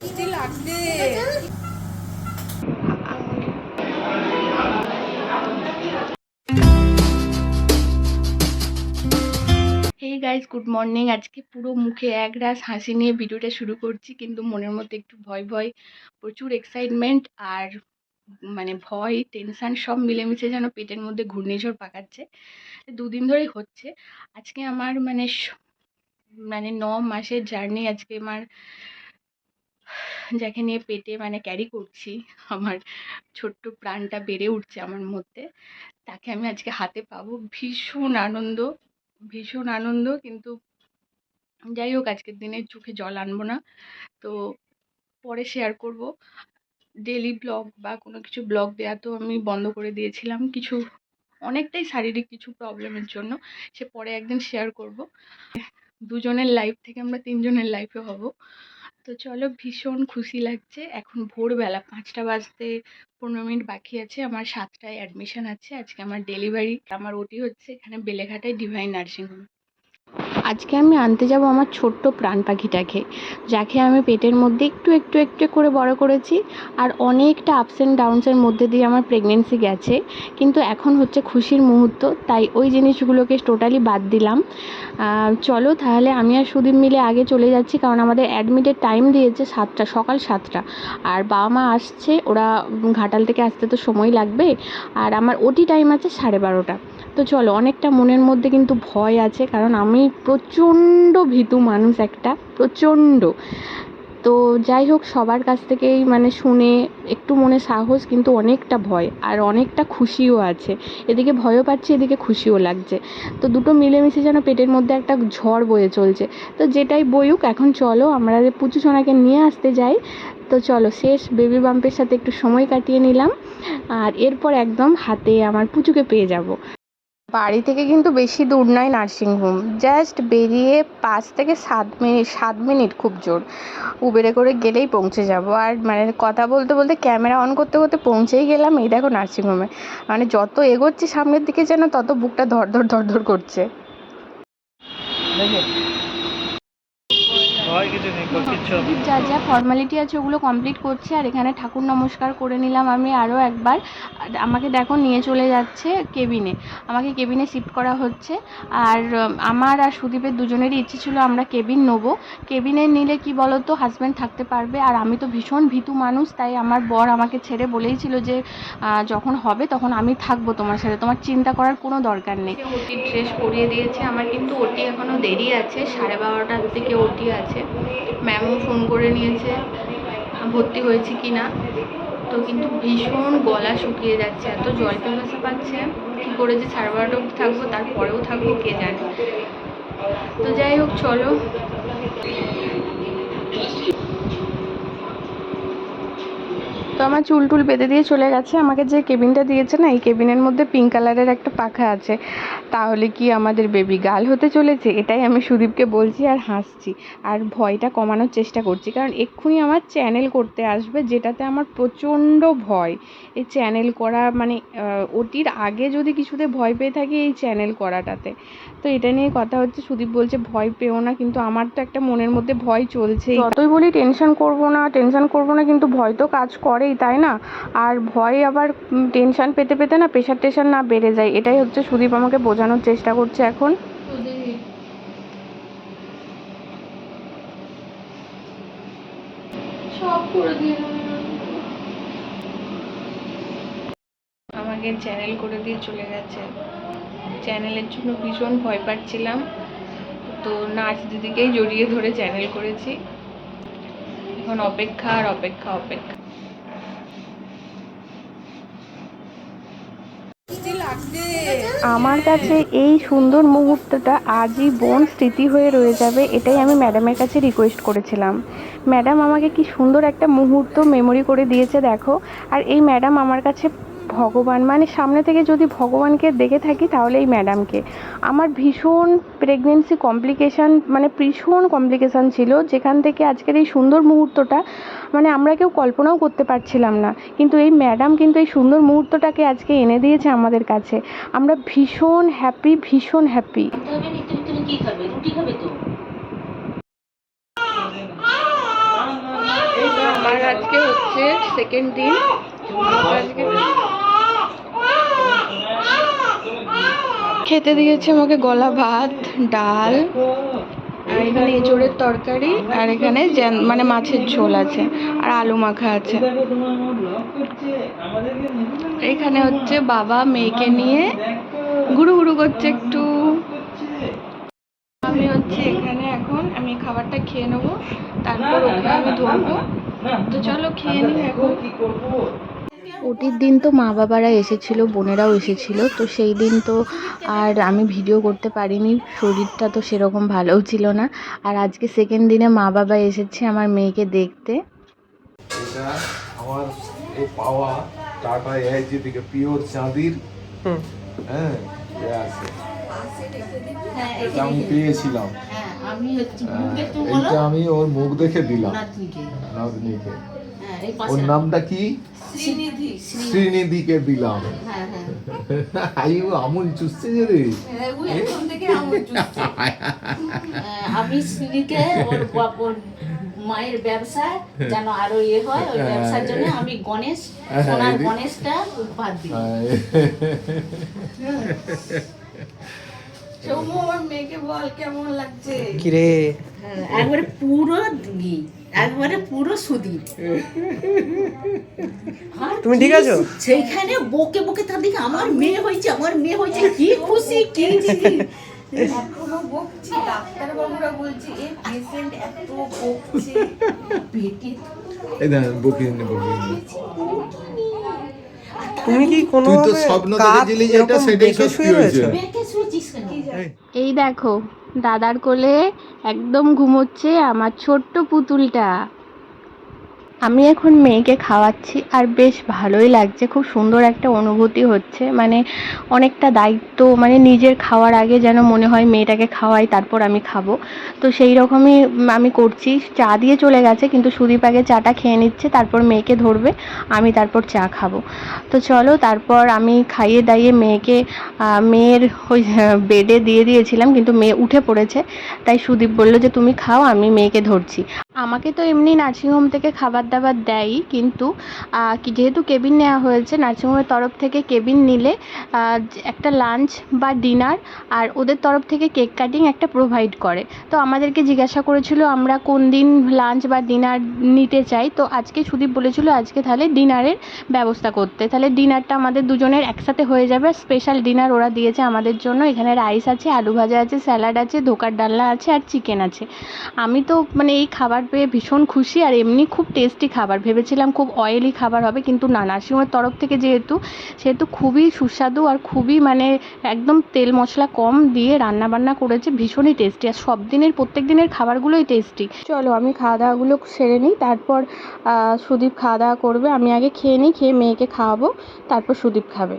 মিষ্টি লাগবে। Hey guys good morning আজকে পুরো মুখে এক রাস হাসি নিয়ে ভিডিওটা শুরু করছি, কিন্তু মনের মধ্যে একটু ভয় ভয়, প্রচুর এক্সাইটমেন্ট আর মানে ভয় টেনশান সব মিলেমিশে যেন পেটের মধ্যে ঘূর্ণিঝড় পাকাচ্ছে। দুদিন ধরেই হচ্ছে। আজকে আমার মানে মানে ন মাসের জার্নি আজকে আমার যাকে নিয়ে পেটে মানে ক্যারি করছি, আমার ছোট্ট প্রাণটা বেড়ে উঠছে আমার মধ্যে, তাকে আমি আজকে হাতে পাবো। ভীষণ আনন্দ ভীষণ আনন্দ, কিন্তু যাই হোক আজকের দিনে চোখে জল আনব না। তো পরে শেয়ার করব। ডেলি ব্লগ বা কোনো কিছু ব্লগ দেওয়া তো আমি বন্ধ করে দিয়েছিলাম। কিছু, অনেকটাই শারীরিক কিছু প্রবলেমের জন্য সে পরে একদিন শেয়ার করব। দুজনের লাইফ থেকে আমরা তিনজনের লাইফে হব। তো চলো ভীষণ খুশি লাগছে। এখন ভোরবেলা পাঁচটা বাজতে পনেরো মিনিট বাকি আছে, আমার সাতটায় অ্যাডমিশন আছে, আজকে আমার ডেলিভারি আমার ওটি হচ্ছে এখানে বেলেঘাটায় ডিভাইন নার্সিংহোম আজকে আমি আনতে যাব আমার ছোট্ট প্রাণ পাখিটাকে, যাকে আমি পেটের মধ্যে একটু একটু একটু করে বড় করেছি আর অনেকটা আপস অ্যান্ড ডাউনসের মধ্যে দিয়ে আমার প্রেগনেন্সি গেছে। কিন্তু এখন হচ্ছে খুশির মুহূর্ত, তাই ওই জিনিসগুলোকে টোটালি বাদ দিলাম। চলো তাহলে আমি আর সুদীপ মিলে আগে চলে যাচ্ছি, কারণ আমাদের অ্যাডমিটের টাইম দিয়েছে সাতটা, সকাল সাতটা। আর বাবা মা আসছে, ওরা ঘাটাল থেকে আসতে তো সময় লাগবে। আর আমার ওটি টাইম আছে সাড়ে বারোটা। তো চলো, অনেকটা মনের মধ্যে কিন্তু ভয় আছে, কারণ আমি প্রচণ্ড ভীতু মানুষ একটা, প্রচণ্ড। তো যাই হোক, সবার কাছ থেকেই মানে শুনে একটু মনে সাহস, কিন্তু অনেকটা ভয় আর অনেকটা খুশিও আছে। এদিকে ভয়ও পাচ্ছি, এদিকে খুশিও লাগছে। তো দুটো মিলেমিশে যেন পেটের মধ্যে একটা ঝড় বয়ে চলছে। তো যেটাই বইুক এখন চলো আমরা পুচু সোনাকে নিয়ে আসতে যাই। তো চলো, শেষ বেবি বাম্পের সাথে একটু সময় কাটিয়ে নিলাম। আর এরপর একদম হাতে আমার পুচুকে পেয়ে যাব। বাড়ি থেকে কিন্তু বেশি দূর নয় নার্সিংহোম জাস্ট বেরিয়ে পাঁচ থেকে সাত মিনিট সাত মিনিট খুব জোর। উবেরে করে গেলেই পৌঁছে যাব। আর মানে কথা বলতে বলতে ক্যামেরা অন করতে করতে পৌঁছেই গেলাম এই দেখো নার্সিংহোমে মানে যত এগোচ্ছি সামনের দিকে যেন তত বুকটা ধর ধর ধর ধর করছে ভয় কিছু নেই কর কিচ্ছু হবে না। যা যা ফর্মালিটি আছে ওগুলো কমপ্লিট করছি আর এখানে ঠাকুর নমস্কার করে নিলাম। আমি আরও একবার আমাকে দেখো নিয়ে চলে যাচ্ছে কেবিনে। আমাকে কেবিনে শিফট করা হচ্ছে আর আমার আর সুদীপের দুজনেরই ইচ্ছে ছিল আমরা কেবিন নেব। কেবিনে নিলে কি বলো তো হাজব্যান্ড থাকতে পারবে আর আমি তো ভীষণ ভীতু মানুষ তাই আমার বর আমাকে ছেড়ে বলেই ছিল যে যখন হবে তখন আমি থাকব তোমার সাথে। তোমার চিন্তা করার কোনো দরকার নেই। ওটি ড্রেস পরিয়ে দিয়েছে আমার কিন্তু ওটি এখনও দেরি আছে সাড়ে বারোটার দিকে ওটি আছে। ম্যামও ফোন করে নিয়েছে, ভর্তি হয়েছে কি না। তো কিন্তু ভীষণ গলা শুকিয়ে যাচ্ছে, এত জল পিপাসা পাচ্ছে। কী করে যে সাড়ে বারোটা থাকব, তারপরেও থাকব, কে জানে। তো যাই হোক, চলো। তো আমার চুল টুল বেঁধে দিয়ে চলে গেছে। আমাকে যে কেবিনটা দিয়েছে না, এই কেবিনের মধ্যে পিঙ্ক কালারের একটা পাখা আছে। তাহলে কি আমাদের বেবি গাল হতে চলেছে? এটাই আমি সুদীপকে বলছি আর হাসছি। আর ভয়টা কমানোর চেষ্টা করছি। কারণ এক্ষুনি আমার চ্যানেল করতে আসবে, যেটাতে আমার প্রচণ্ড ভয়। এই চ্যানেল করা মানে ওটির আগে যদি কিছুতে ভয় পেয়ে থাকি এই চ্যানেল করাটাতে। তো এটা নিয়ে কথা হচ্ছে সুদীপ বলছে ভয় পেও না কিন্তু আমার তো একটা মনের মধ্যে ভয় চলছেই। যতই বলি টেনশন করব না টেনশন করব না কিন্তু ভয় তো কাজ করেই তাই না? আর ভয় আবার টেনশন পেতে পেতে না প্রেশার টেশার না বেড়ে যায় এটাই হচ্ছে সুদীপ আমাকে বোঝানোর চেষ্টা করছে এখন। সব করে দিয়ে আমাকে চ্যানেল করে দিয়ে চলে গেছে। চ্যানেলের জন্য ভীষণ ভয় পাচ্ছিলাম। তো নাচ দিদিকেই জড়িয়ে ধরে চ্যানেল করেছি। এখন অপেক্ষা আর অপেক্ষা অপেক্ষা। আমার কাছে এই সুন্দর মুহূর্তটা আজই আজীবন স্মৃতি হয়ে রয়ে যাবে, এটাই আমি ম্যাডামের কাছে রিকোয়েস্ট করেছিলাম। ম্যাডাম আমাকে কি সুন্দর একটা মুহূর্ত মেমোরি করে দিয়েছে, দেখো। আর এই ম্যাডাম আমার কাছে ভগবান মানে সামনে থেকে যদি ভগবানকে দেখে থাকি তাহলে এই ম্যাডামকে আমার ভীষণ প্রেগনেন্সি কমপ্লিকেশান মানে ভীষণ কমপ্লিকেশান ছিল, যেখান থেকে আজকের এই সুন্দর মুহূর্তটা মানে আমরা কেউ কল্পনাও করতে পারছিলাম না। কিন্তু এই ম্যাডাম কিন্তু এই সুন্দর মুহূর্তটাকে আজকে এনে দিয়েছে আমাদের কাছে। আমরা ভীষণ হ্যাপি ভীষণ হ্যাপি আমার আজকে হচ্ছে সেকেন্ড দিন। আজকে খেতে দিয়েছে আমাকে গলা ভাত, ডাল, আর এখানে এঁচোড়ের তরকারি, আর এখানে মানে মাছের ঝোল আছে, আর আলু মাখা আছে। এখানে হচ্ছে বাবা মেয়েকে নিয়ে ঘুরু ঘুরু করছে একটু। আমি হচ্ছে এখানে এখন, আমি খাবারটা খেয়ে নেব, তারপর ওকে আমি ধরবো। তো চলো খেয়ে নিই এখন। ওটির দিন তো মা বাবারা এসেছিল বোনেরাও এসেছিল তো সেই দিন তো আর আমি ভিডিও করতে পারিনি শরীরটা তো সেরকম ভালোও ছিল না। আর আজকে সেকেন্ড দিনে মা বাবা এসেছে আমার মেয়েকে দেখতে। এটা আমার এই পাওয়া টাটা এআইজি থেকে পিওর চাঁদির। হ্যাঁ আছে। আমি পেয়েছিলাম। হ্যাঁ আমি হচ্ছে হ্যাঁ, আমি ওর মুখ দেখে দিলাম। নাতনিকে। হ্যাঁ ওর নামটা কি? শ্রীনিধি। শ্রীনিধিকে দিলাম। হ্যাঁ হ্যাঁ। আমুল চুষছে যে রে। হ্যাঁ, আমি শ্রীনিকে ওর মায়ের ব্যবসা যেন আরও ইয়ে হয় ওই ব্যবসার জন্য আমি গণেশ সোনার গণেশটা উপহার দিই। সৌম্য আমার মেয়েকে বল কেমন লাগছে? কিরে? একবারে পুরো ই, একবারে পুরো সুদীপ তুমি ঠিক কি আছো? সেইখানে বকে বকে তার দিকে আমার মেয়ে হয়েছে আমার মেয়ে হয়েছে কি খুশি কি বকছি ডাক্তার বলছে এ পেশেন্ট এত বকছে পেটে এই দেখ বকিয়ে নে বকিয়ে তুমি কি কোনো তুই তো স্বপ্ন দেখেছিলি যেটা সেটাই সত্যি হয়েছে। এই। দেখো দাদার কোলে একদম ঘুমোচ্ছে আমার ছোট্ট পুতুলটা। আমি এখন মেয়েকে খাওয়াচ্ছি আর বেশ ভালোই লাগছে। খুব সুন্দর একটা অনুভূতি হচ্ছে। মানে অনেকটা দায়িত্ব মানে নিজের খাওয়ার আগে যেন মনে হয় মেয়েটাকে খাওয়াই, তারপর আমি খাব। তো সেই রকমই আমি করছি। চা দিয়ে চলে গেছে, কিন্তু সুদীপ আগে চাটা খেয়ে নিচ্ছে, তারপর মেয়েকে ধরবে, আমি তারপর চা খাব। তো চলো, তারপর আমি খাইয়ে দাইয়ে মেয়েকে মেয়ের ওই বেডে দিয়ে দিয়েছিলাম, কিন্তু মেয়ে উঠে পড়েছে। তাই সুদীপ বলল যে, তুমি খাও, আমি মেয়েকে ধরছি। আমাকে তো এমনি নার্সিংহোম থেকে খাবার দাবার দেয়ই কিন্তু যেহেতু কেবিন নেওয়া হয়েছে, নার্সিংহোমের তরফ থেকে কেবিন নিলে একটা লাঞ্চ বা ডিনার আর ওদের তরফ থেকে কেক কাটিং একটা প্রোভাইড করে। তো আমাদেরকে জিজ্ঞাসা করেছিল, আমরা কোন দিন লাঞ্চ বা ডিনার নিতে চাই? তো আজকে সুদীপ বলেছিল, আজকে তাহলে ডিনারের ব্যবস্থা করতে। তাহলে ডিনারটা আমাদের দুজনের একসাথে হয়ে যাবে। স্পেশাল ডিনার ওরা দিয়েছে আমাদের জন্য। এখানে রাইস আছে, আলু ভাজা আছে, স্যালাড আছে, ধোকার ডালনা আছে আর চিকেন আছে। আমি তো মানে এই খাবার পেয়ে ভীষণ খুশি আর এমনি খুব টেস্টি খাবার। ভেবেছিলাম খুব অয়েলি খাবার হবে, কিন্তু না, নার্সিংহোমের তরফ থেকে যেহেতু, সেহেতু খুবই সুস্বাদু আর খুবই মানে একদম তেল মশলা কম দিয়ে রান্না বান্না করেছে, ভীষণই টেস্টি আর সব দিনের প্রত্যেক দিনের খাবারগুলোই টেস্টি চলো, আমি খাওয়া দাওয়াগুলো সেরে নিই, তারপর সুদীপ খাওয়া দাওয়া করবে, আমি আগে খেয়ে নিই, খেয়ে মেয়েকে খাওয়াবো, তারপর সুদীপ খাবে।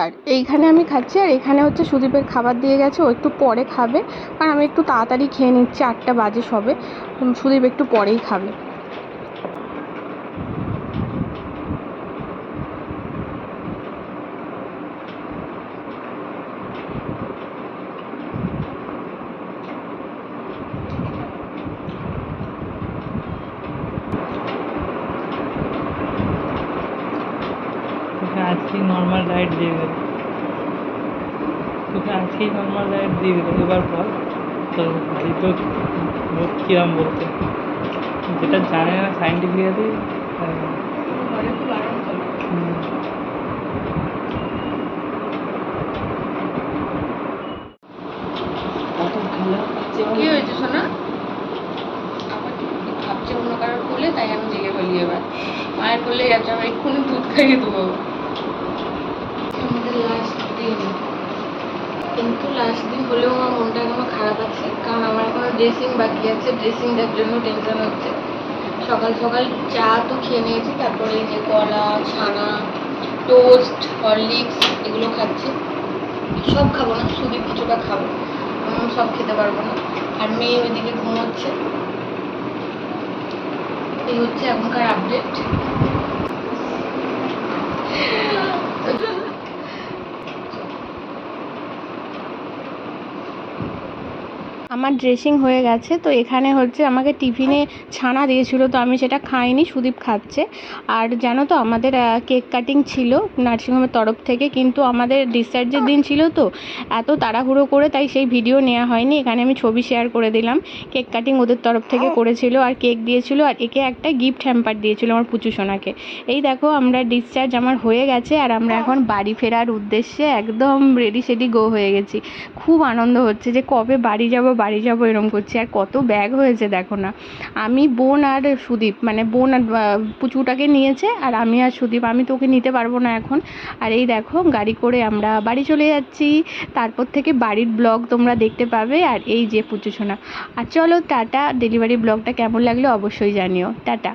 আর এইখানে আমি খাচ্ছি, আর এখানে হচ্ছে সুদীপের খাবার দিয়ে গেছে, ও একটু পরে খাবে, আর আমি একটু তাড়াতাড়ি খেয়ে নিচ্ছি, আটটা বাজে সবে, সুদীপ একটু পরেই খাবে তোকে আজকেই নর্মাল ডায়েট দিয়ে দেবে তোকে আজকেই নর্মাল ডায়েট দিয়ে দেবে এবার বল, তোর ভাই তো কিরম বলতে? যেটা জানে না সাইন্টিফিক্যালি কত ভালো হচ্ছে কি হয়েছে সোনা আবার ভাবছে অন্য কারোর কোলে, তাই আমি জেগে বলি এবার। মায়ের যাচ্ছে, আমি এক্ষুনি দুধ খাইয়ে দেবো আমাদের লাস্ট দিন কিন্তু লাস্ট দিন হলেও আমার মনটা এখনও খারাপ আছে। কারণ আমার এখনও ড্রেসিং বাকি আছে। ড্রেসিংটার জন্য টেনশন হচ্ছে। সকাল সকাল চা তো খেয়ে নিয়েছি। তারপরে এই যে কলা, ছানা টোস্ট হরলিক্স এগুলো খাচ্ছি। সব খাব না, শুধু কিছুটা খাব। আমি সব খেতে পারব না। আর মেয়ে ওইদিকে ঘুমোচ্ছে। এই হচ্ছে এখনকার আপডেট আমার ড্রেসিং হয়ে গেছে, তো এখানে হচ্ছে আমাকে টিফিনে ছানা দিয়েছিল, তো আমি সেটা খাইনি, সুদীপ খাচ্ছে। আর জানো তো, আমাদের কেক কাটিং ছিল নার্সিংহোমের তরফ থেকে, কিন্তু আমাদের ডিসচার্জের দিন ছিল তো, এত তাড়াহুড়ো করে তাই সেই ভিডিও নেওয়া হয়নি, এখানে আমি ছবি শেয়ার করে দিলাম। কেক কাটিং ওদের তরফ থেকে করেছিল আর কেক দিয়েছিল, আর একে একটা গিফট হ্যাম্পার দিয়েছিল আমার পুচু সোনাকে। এই দেখো, আমরা ডিসচার্জ আমার হয়ে গেছে, আর আমরা এখন বাড়ি ফেরার উদ্দেশ্যে একদম রেডি সেডি গো হয়ে গেছি। খুব আনন্দ হচ্ছে যে কবে বাড়ি যাব, বাড়ি যাব এরম করছি। আর কত ব্যাগ হয়েছে, দেখো না। আমি বোন আর সুদীপ মানে বোন আর পুচুটাকে নিয়েছে, আর আমি আর সুদীপ, আমি তো ওকে নিতে পারব না এখন। আর এই দেখো, গাড়ি করে আমরা বাড়ি চলে যাচ্ছি। তারপর থেকে বাড়ির ব্লগ তোমরা দেখতে পাবে, আর এই যে পুচু সোনা। আর চলো টাটা ডেলিভারি ব্লগটা কেমন লাগল অবশ্যই জানিও। টাটা।